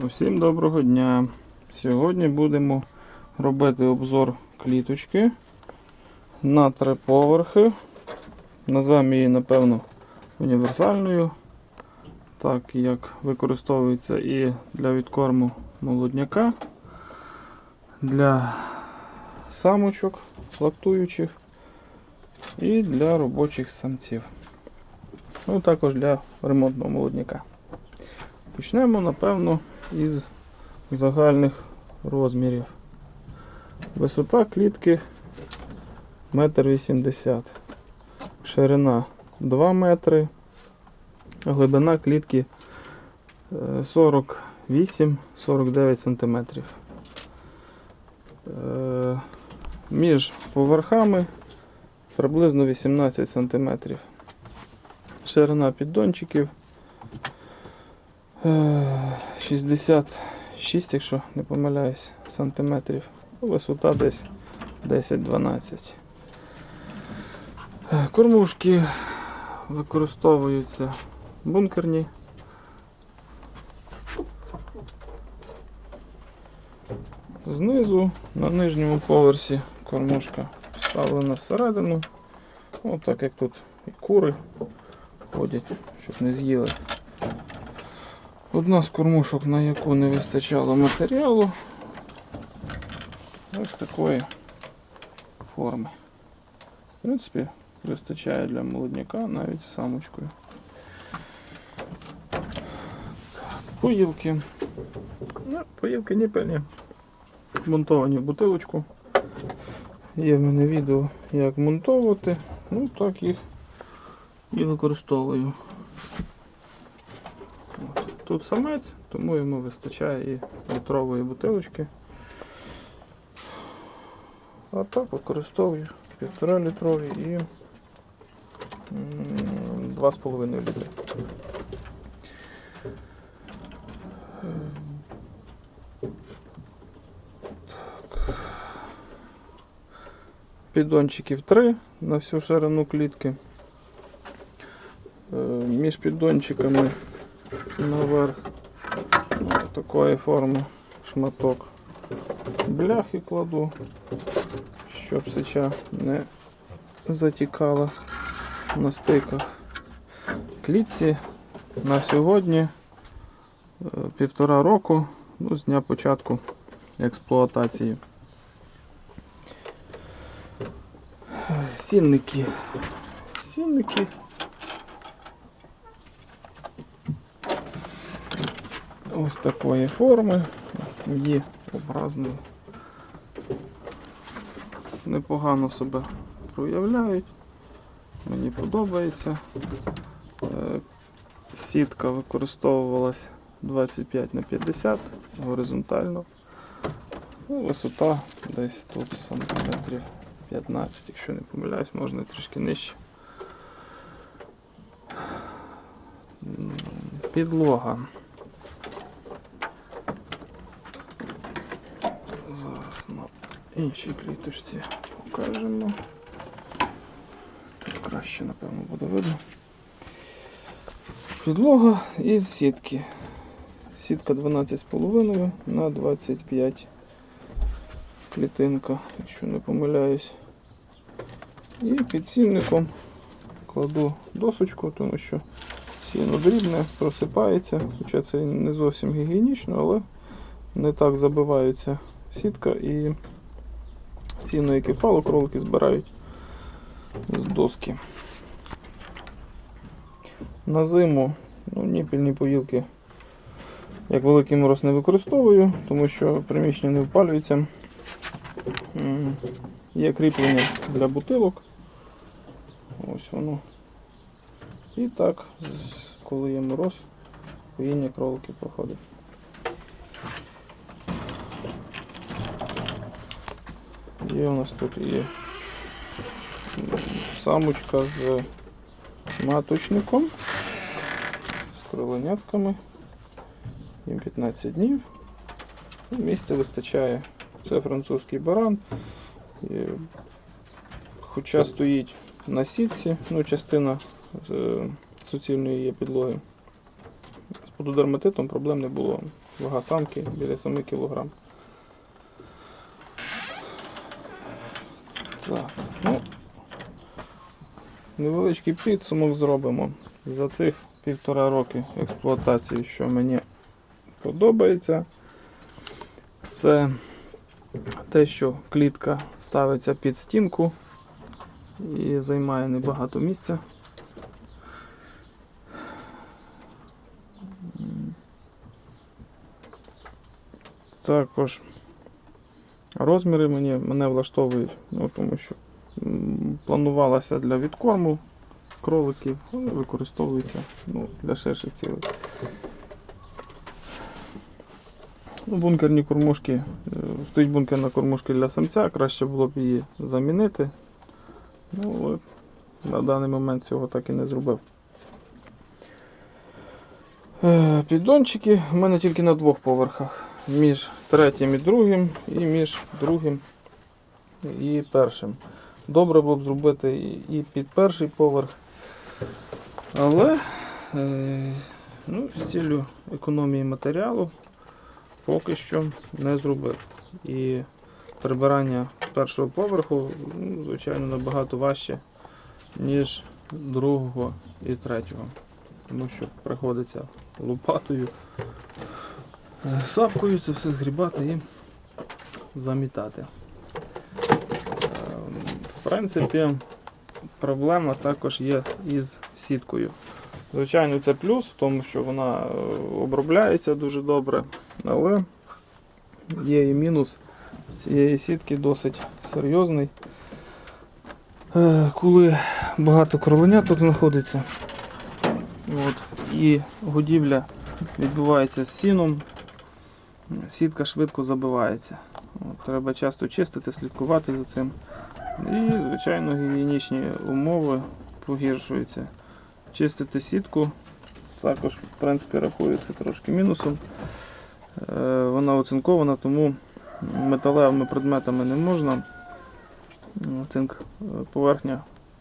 Усім доброго дня! Сьогодні будемо робити обзор кліточки на три поверхи. Назвемо її, напевно, універсальною, так як використовується і для відкорму молодняка, для самочок лактуючих і для робочих самців. Ну, також для ремонтного молодняка. Почнемо, напевно, із загальних розмірів. Висота клітки 1,80 м. Ширина 2 метри. Глибина клітки е, 48-49 см. Е, Між поверхами приблизно 18 см. Ширина піддончиків Е, 66, якщо не помиляюсь, сантиметрів. Висота десь 10-12. Е, Кормушки використовуються бункерні. Знизу на нижньому поверсі кормушка вставлена всередину. От так як тут і кури ходять, щоб не з'їли. Одна з кормушок, на яку не вистачало матеріалу, ось такої форми. В принципі, вистачає для молодняка навіть з самочкою. Так, поїлки. Ну, поїлки ніпельні. Монтовані в бутилочку. Є в мене відео, як монтовувати, ну так їх і використовую. Тут самець, тому йому вистачає і літрової бутилочки. А так використовую півтора літрові і м, 2,5 літри. Піддончиків 3 на всю ширину клітки. Е, Між піддончиками наверх ну, такої форми шматок бляхи кладу, щоб сеча не затікала на стиках. Клітці на сьогодні е, півтора року ну, з дня початку експлуатації. Сінники. Сінники ось такої форми, є образної. Непогано себе проявляють. Мені подобається. Е, Сітка використовувалась 25 на 50 горизонтально. Ну, висота десь тут сантиметрів 15, якщо не помиляюсь, можна трішки нижче. Підлога. На іншій кліточці покажемо. Тут краще, напевно, буде видно. Підлога із сітки. Сітка 12,5 на 25 клітинка, якщо не помиляюсь. І під сінником кладу досочку, тому що сіно дрібне, просипається, хоча це не зовсім гігієнічно, але не так забивається сітка і сіно, яке впало, кролики збирають з доски. На зиму ну, ніпільні поїлки як великий мороз не використовую, тому що приміщення не впалюється. Є кріплення для бутилок. Ось воно. І так, коли є мороз, поїння кролики проходить. Є у нас тут є самочка з маточником, з кроленятками. Їм 15 днів. Місця вистачає. Це французький баран. Хоча стоїть на сітці, ну, частина з суцільної є підлоги з пододерматитом проблем не було. Вага самки біля 7 кг. Так, ну, невеличкий підсумок зробимо. За цих півтора роки експлуатації, що мені подобається, це те, що клітка ставиться під стінку і займає небагато місця. Також розміри мені, мене влаштовують, ну, тому що м, планувалося для відкорму кроликів, але використовується ну, для ширших цілей. Ну, бункерні кормушки, е, стоїть бункерна кормушка для самця, краще було б її замінити. Ну, але на даний момент цього так і не зробив. Е, Піддончики в мене тільки на двох поверхах. Між третім і другим, і між другим і першим. Добре було б зробити і- під перший поверх. Але е, ну, з ціллю економії матеріалу поки що не зробив. І прибирання першого поверху, ну, звичайно, набагато важче, ніж другого і третього. Тому що приходиться лопатою, сапкою це все згрібати і замітати. Ем, В принципі, проблема також є із сіткою. Звичайно, це плюс в тому, що вона е, обробляється дуже добре, але є і мінус цієї сітки досить серйозний. Е, Коли багато кроленяток знаходиться, от, і годівля відбувається з сіном, сітка швидко забивається. От, треба часто чистити, слідкувати за цим. І, звичайно, гігієнічні умови погіршуються. Чистити сітку також, в принципі, рахується трошки мінусом. Е, Вона оцинкована, тому металевими предметами не можна. Цинк е, поверхня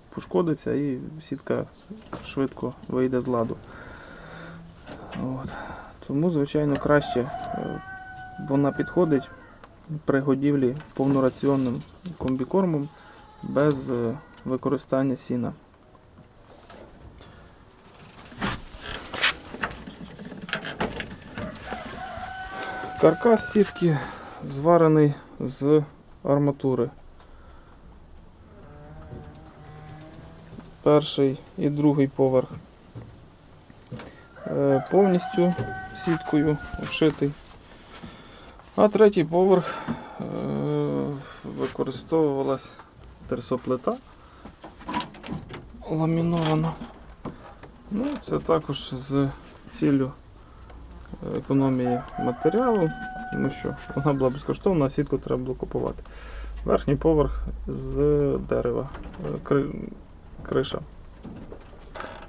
пошкодиться і сітка швидко вийде з ладу. От. Тому, звичайно, краще е, вона підходить при годівлі повнораціонним комбікормом без е, використання сіна. Каркас сітки зварений з арматури. Перший і другий поверх е, повністю сіткою вшитий. А третій поверх е, використовувалась терсоплита ламінована. Ну, це також з ціллю економії матеріалу, тому що вона була безкоштовна, а сітку треба було купувати. Верхній поверх з дерева, е, кри- криша,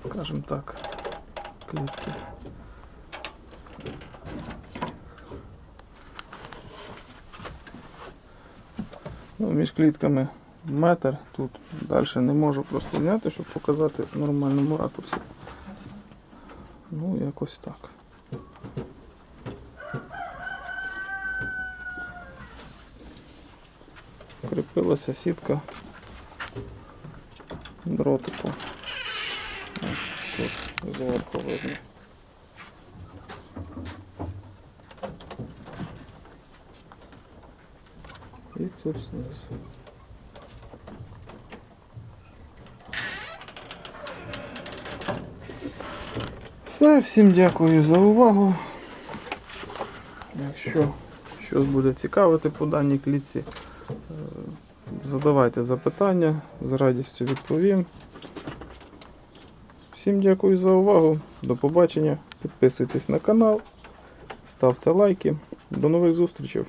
скажімо так, клітки. Ну, між клітками метр, тут далі не можу просто зняти, щоб показати в нормальному ракурсі. Ну, якось так. Кріпилася сітка дротиком. Ось Тут зверху видно. І. Все, всім дякую за увагу. Якщо щось буде цікавити по даній клітці, е, задавайте запитання, з радістю відповім. Всім дякую за увагу. До побачення. Підписуйтесь на канал, ставте лайки. До нових зустрічей.